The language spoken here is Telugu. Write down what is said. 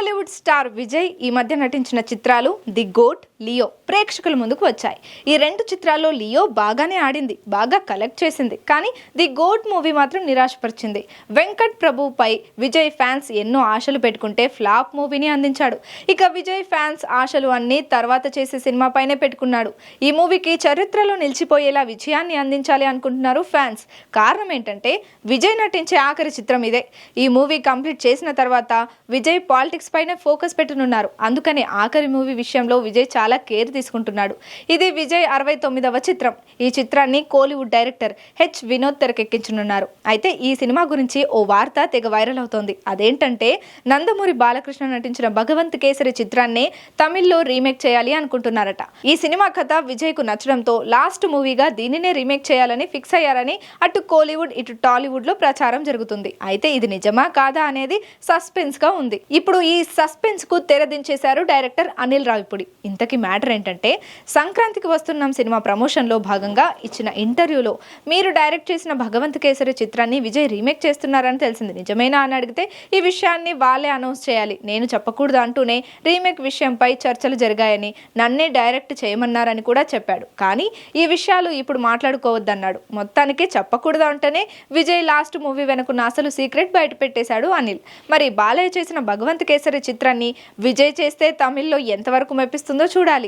బాలీవుడ్ స్టార్ విజయ్ ఈ మధ్య నటించిన చిత్రాలు ది గోట్ లియో ప్రేక్షకుల ముందుకు వచ్చాయి. ఈ రెండు చిత్రాల్లో లియో బాగానే ఆడింది బాగా కలెక్ట్ చేసింది. కానీ ది గోట్ మూవీ మాత్రం నిరాశపరిచింది. వెంకట్ ప్రభుపై విజయ్ ఫ్యాన్స్ ఎన్నో ఆశలు పెట్టుకుంటే ఫ్లాప్ మూవీని అందించాడు. ఇక విజయ్ ఫ్యాన్స్ ఆశలు అన్నీ తర్వాత చేసే సినిమాపైనే పెట్టుకున్నాడు. ఈ మూవీకి చరిత్రలో నిలిచిపోయేలా విజయాన్ని అందించాలి అనుకుంటున్నారు ఫ్యాన్స్. కారణం ఏంటంటే విజయ్ నటించే ఆఖరి చిత్రం ఇదే. ఈ మూవీ కంప్లీట్ చేసిన తర్వాత విజయ్ పాలిటిక్స్ పైనే ఫోకస్ పెట్టనున్నారు. అందుకనే ఆఖరి మూవీ విషయంలో విజయ్ చాలా కేర్ తీసుకుంటున్నాడు. ఇది విజయ్ అరవై తొమ్మిదవ చిత్రం. ఈ చిత్రాన్ని కోలీవుడ్ డైరెక్టర్ హెచ్ వినోద్ తెరకెక్కించనున్నారు. అయితే ఈ సినిమా గురించి ఓ వార్త తెగ వైరల్ అవుతోంది. అదేంటంటే నందమూరి బాలకృష్ణ నటించిన భగవంత్ కేసరి చిత్రాన్నే తమిళ్ళో రీమేక్ చేయాలి అనుకుంటున్నారట. ఈ సినిమా కథ విజయ్కు నచ్చడంతో లాస్ట్ మూవీగా దీనినే రీమేక్ చేయాలని ఫిక్స్ అయ్యారని అటు కోలీవుడ్ ఇటు టాలీవుడ్లో ప్రచారం జరుగుతుంది. అయితే ఇది నిజమా కాదా అనేది సస్పెన్స్గా ఉంది. ఇప్పుడు ఈ సస్పెన్స్కు తెరదించేశారు డైరెక్టర్ అనిల్ రావిపూడి. ఇంతకీ మ్యాటర్ ఏంటంటే సంక్రాంతికి వస్తున్నాం సినిమా ప్రమోషన్లో భాగంగా ఇచ్చిన ఇంటర్వ్యూలో మీరు డైరెక్ట్ చేసిన భగవంత్ కేసరి చిత్రాన్ని విజయ్ రీమేక్ చేస్తున్నారని తెలిసింది. నిజమేనా అని అడిగితే ఈ విషయాన్ని వాళ్ళే అనౌన్స్ చేయాలి. నేను చెప్పకూడదు అంటూనే రీమేక్ విషయంపై చర్చలు జరిగాయని నన్నే డైరెక్ట్ చేయమన్నారని కూడా చెప్పాడు. కానీ ఈ విషయాలు ఇప్పుడు మాట్లాడుకోవద్దన్నాడు. మొత్తానికి చెప్పకూడదు అంటేనే విజయ్ లాస్ట్ మూవీ వెనుకున్న అసలు సీక్రెట్ బయట పెట్టేశాడు అనిల్. మరి బాలయ్య చేసిన భగవంత్ కేసరి చిత్రాన్ని విజయ్ చేస్తే తమిళ్ళో ఎంతవరకు మెప్పిస్తుందో చూడాలి.